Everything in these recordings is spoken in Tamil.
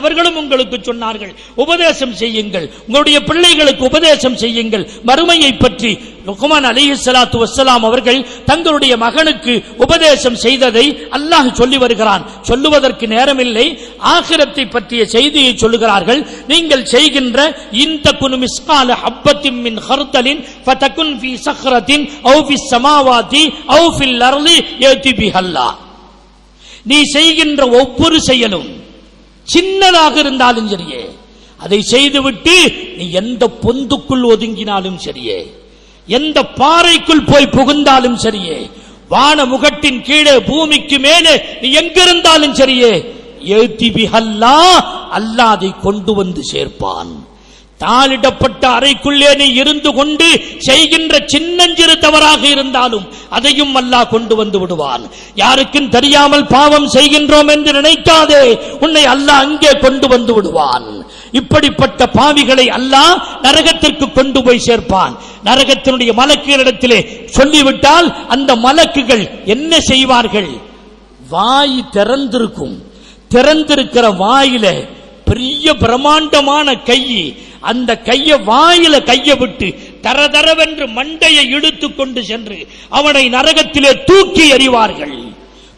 அவர்களும் உங்களுக்கு சொன்னார்கள் உபதேசம் செய்யுங்கள். உங்களுடைய பிள்ளைகளுக்கு உபதேசம் செய்யுங்கள். மறுமையை பற்றி லுக்மான் அலி சலாத்து வசலாம் அவர்கள் தங்களுடைய மகனுக்கு உபதேசம் செய்ததை அல்லாஹ் சொல்லி வருகிறான். சொல்லுவதற்கு நேரமில்லை ஆகிரத்தை பற்றிய செய்தியை சொல்லுகிறார்கள். நீங்கள் செய்கின்ற இந்த குனு மிஸ்கால ஹப்பத்தின் மின் ஹர்தலின் ஃபதகுன் ஃபி சஹ்ரத்தின் அவு ஃபி சமாவாதி அவு ஃபில் அர்லி ஏதி பிஹல்லா. நீ செய்கின்ற ஒவ்வொரு செயலும் சின்னதாக இருந்தாலும் சரியே. அதை செய்துவிட்டு நீ எந்த பொந்துக்குள் ஒதுங்கினாலும் சரியே. எந்த பாறைக்குள் போய் புகுந்தாலும் சரியே. வான முகட்டின் கீழே பூமிக்கு மேலே நீ எங்கிருந்தாலும் சரியே. ஏத்தி அல்லா அல்லாஹ் கொண்டு வந்து சேர்ப்பான். தாளிடப்பட்ட அறைக்குள்ளே நீ இருந்து கொண்டு செய்கின்ற சின்னஞ்சிறு தவறாக இருந்தாலும் அதையும் அல்லாஹ் கொண்டு வந்து விடுவான். யாருக்கும் தெரியாமல் பாவம் செய்கின்றோம் என்று நினைக்காதே. உன்னை அல்லாஹ் அங்கே கொண்டு வந்து விடுவான். இப்படிப்பட்ட பாவிகளை அல்லாஹ் நரகத்திற்கு கொண்டு போய் சேர்ப்பான். நரகத்தினுடைய மலக்குகளிடத்திலே சொல்லிவிட்டால் அந்த மலக்குகள் என்ன செய்வார்கள்? வாய் திறந்திருக்கும். திறந்திருக்கிற வாயில பெரிய பிரம்மாண்டமான கை அந்த கைய வாயில கைய விட்டு தரதரவென்று மண்டையை இழுத்து கொண்டு சென்று அவனை நரகத்திலே தூக்கி எறிவார்கள்.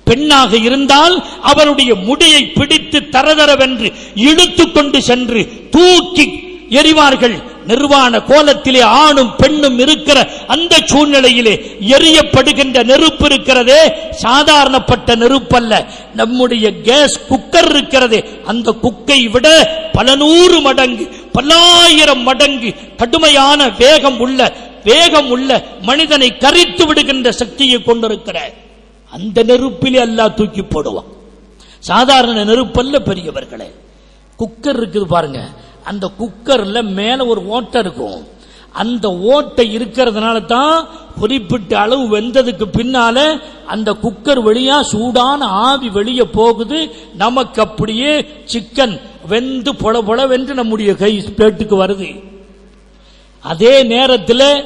பெண்ணாக இருந்தால் அவருடைய முடியை பிடித்து தரதரவென்று இழுத்து கொண்டு சென்று தூக்கி எறிவார்கள். நிர்வாண கோலத்திலே ஆணும் பெண்ணும் இருக்கிற அந்த சூழ்நிலையிலே எரியப்படுகின்ற நெருப்பு இருக்கிறதே சாதாரணப்பட்ட நெருப்பல்ல. நம்முடைய கேஸ் குக்கர் இருக்கிறதே அந்த குக்கை விட பல நூறு மடங்கு பல்லாயிரம் மடங்கு கடுமையான வேகம் உள்ள வேகம் உள்ள மனிதனை கரித்து விடுகின்ற சக்தியை கொண்டிருக்கிற அந்த நெருப்பிலே அல்லாஹ் தூக்கி போடுவான். சாதாரண நெருப்பல்ல பெரியவர்களே. குக்கர் இருக்குது பாருங்க. அந்த குக்கர்ல மேல ஒரு ஓட்டை இருக்கும். அந்த ஓட்டை இருக்கிறதுனால தான் குறிப்பிட்ட அளவு வெந்ததுக்கு பின்னால அந்த குக்கர் வழியா சூடான ஆவி வெளியே போகுது. நமக்கு அப்படியே சிக்கன் வெந்து பொல பொல வென்று நம்முடைய கை பிளேட்டுக்கு வருது. அதே நேரத்தில்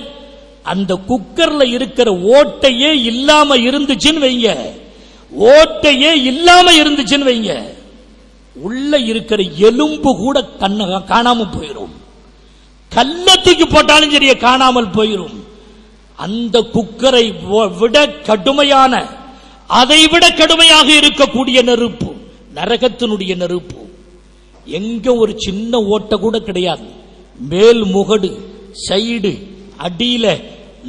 அந்த குக்கர்ல இருக்கிற ஓட்டையே இல்லாம இருந்துச்சுன்னு வைங்க. ஓட்டையே இல்லாம இருந்துச்சுன்னு வைங்க. உள்ள இருக்கிற எலும்பு கூட கண்ண காணாம போயிடும் கல்ல தூக்கி போட்டாலும் சரிய காணாமல் போயிடும் அந்த குக்கரை விட கடுமையான அதை விட கடுமையாக இருக்கக்கூடிய நெருப்பு நரகத்தினுடைய நெருப்பு. எங்க ஒரு சின்ன ஓட்டை கூட கிடையாது. மேல் முகடு சைடு அடியில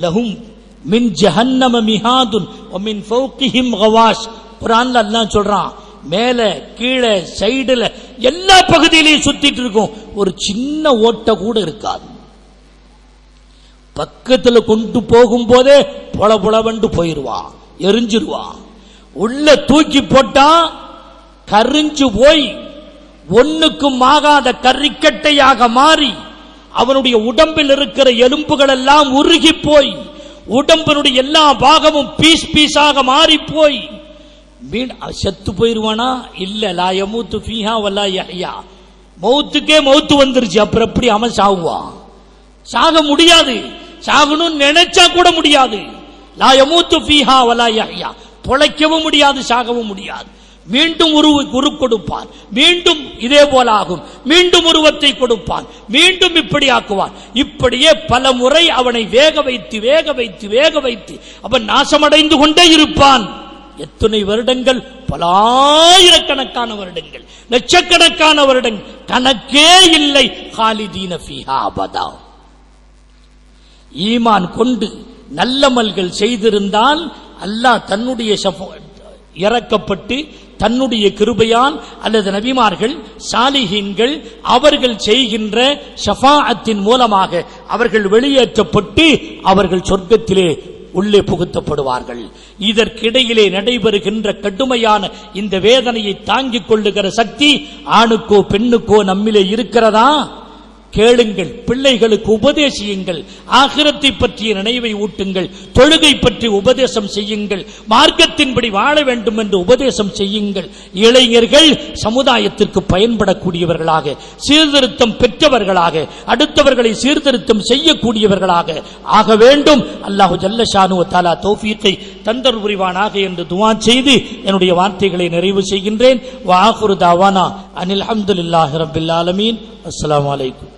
லஹும் மின் ஜஹன்னம மிஹாதுன் மின் ஃபௌகிஹிம் கவாஷ் குரான்ல அல்லாஹ் சொல்றான் மேல கீழே சைடுல எல்லா பகுதியிலையும் சுத்திட்டு இருக்கும். ஒரு சின்ன ஓட்டை கூட இருக்காது. பக்கத்துல கொண்டு போகும்போதே பொல புலவண்டு போயிருவான் எரிஞ்சிருவான். உள்ள தூக்கி போட்டா கரிஞ்சு போய் ஒன்னுக்கும் ஆகாத கறிக்கட்டையாக மாறி அவனுடைய உடம்பில் இருக்கிற எலும்புகள் எல்லாம் உருகி போய் உடம்பினுடைய எல்லா பாகமும் பீஸ் பீஸாக மாறி போய் செத்து போயிருவானா? இல்ல. லா யமூத்து ஃபீஹா வலா யஹ்யா. மௌத்துக்கே மௌத்து வந்துருச்சு. அப்புறம் எப்படி அவன் சாகுவான்? சாக முடியாது. சாகணும்னு நினைச்சா கூட முடியாது. லா யமூத்து ஃபீஹா வலா யஹ்யா. பொழைக்கவும் முடியாது சாகவும் முடியாது. மீண்டும் உரு உரு கொடுப்பான். மீண்டும் இதே போல ஆகும். மீண்டும் உருவத்தை கொடுப்பான். மீண்டும் இப்படி ஆக்குவான். இப்படியே பல முறை அவனை வேக வைத்து வேக வைத்து வேக வைத்து அவன் நாசமடைந்து கொண்டே இருப்பான். எத்தனை வருடங்கள்? பலாயிரக்கணக்கான வருடங்கள். லட்சக்கணக்கான வருடங்கள். கணக்கே இல்லை. ஹாலிதீன ஈமான் கொண்டு நல்லமல்கள் செய்திருந்தால் அல்லாஹ் தன்னுடைய இறக்கப்பட்டு தன்னுடைய கிருபையால் அல்லது நபிமார்கள் சாலிஹீன்கள் அவர்கள் செய்கின்ற ஷஃபாஅத்தின் மூலமாக அவர்கள் வெளியேற்றப்பட்டு அவர்கள் சொர்க்கத்திலே உள்ளே புகுத்தப்படுவார்கள். இதற்கிடையிலே நடைபெறுகின்ற கடுமையான இந்த வேதனையை தாங்கிக் கொள்ளுகிற சக்தி ஆணுக்கோ பெண்ணுக்கோ நம்மிலே இருக்கிறதா? கேளுங்கள் பிள்ளைகளுக்கு உபதேசியுங்கள் ஆகிரத்தை பற்றிய நினைவை ஊட்டுங்கள் தொழுகை பற்றி உபதேசம் செய்யுங்கள் மார்க்கத்தின்படி வாழ வேண்டும் என்று உபதேசம் செய்யுங்கள். இளைஞர்கள் சமுதாயத்திற்கு பயன்படக்கூடியவர்களாக சீர்திருத்தம் பெற்றவர்களாக அடுத்தவர்களை சீர்திருத்தம் செய்யக்கூடியவர்களாக ஆக வேண்டும். அல்லாஹு ஜல்லஷானு தாலா தோஃபியத்தை தந்தர் புரிவானாக என்று துவா செய்து என்னுடைய வார்த்தைகளை நிறைவு செய்கின்றேன். வாகுரு தாவானா அனில் அஹமதுல்லாஹி ரபில் ஆலமீன். அஸ்லாம் அலைக்கும்.